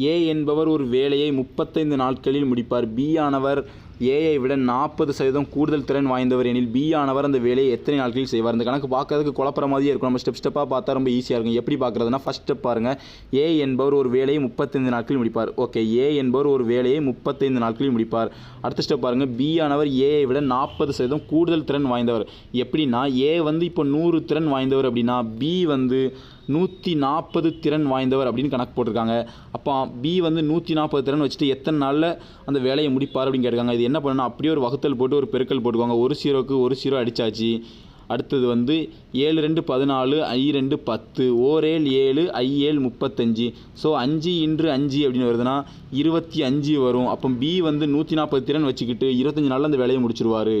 ஏ என்பவர் ஒரு வேலையை முப்பத்தைந்து நாட்களில் முடிப்பார். பி ஆனவர் ஏஐ விட நாற்பது சதவீதம் கூடுதல் திறன் வாய்ந்தவர் எனில் பி ஆனவர் அந்த வேலையை எத்தனை நாட்களில் செய்வார்? இந்த கணக்கு பார்க்கறதுக்கு குழப்பற மாதிரியே இருக்கும். நம்ம ஸ்டெப் ஸ்டெப்பாக பார்த்தா ரொம்ப ஈஸியாக இருக்கும். எப்படி பார்க்குறதுனா ஃபஸ்ட் ஸ்டெப் பாருங்கள் ஏ என்பவர் ஒரு வேலையை முப்பத்தைந்து நாட்களில் முடிப்பார். ஓகே ஏ என்பவர் ஒரு வேலையை முப்பத்தைந்து நாட்களில் முடிப்பார். அடுத்த ஸ்டெப் பாருங்கள் பி ஆனவர் ஏஐ விட நாற்பது சதவீதம் கூடுதல் திறன் வாய்ந்தவர். எப்படின்னா ஏ வந்து இப்போ நூறு திறன் வாய்ந்தவர் அப்படின்னா பி வந்து நூற்றி நாற்பது திறன் வாய்ந்தவர் அப்படின்னு கணக்கு போட்டிருக்காங்க. அப்போ பி வந்து நூற்றி நாற்பது திறன் வச்சுட்டு எத்தனை நாளில் அந்த வேலையை முடிப்பார் அப்படின்னு கேட்டிருக்காங்க. இது என்ன பண்ணணும் அப்படியே ஒரு வகுத்தல் போட்டு ஒரு பெருக்கல் போட்டுக்கோங்க ஒரு சீரோக்கு ஒரு சீரோ அடிச்சாச்சு. அடுத்தது வந்து ஏழு ரெண்டு பதினாலு ஐ ரெண்டு பத்து ஓர் ஏழு ஏழு ஐ ஏழு முப்பத்தஞ்சு. ஸோ அஞ்சு இன்று அஞ்சு அப்படின்னு வருதுன்னா இருபத்தி அஞ்சு வரும். அப்போ பி வந்து நூற்றி நாற்பது திறன் வச்சுக்கிட்டு இருபத்தஞ்சி நாளில் அந்த வேலையை முடிச்சிருவார்.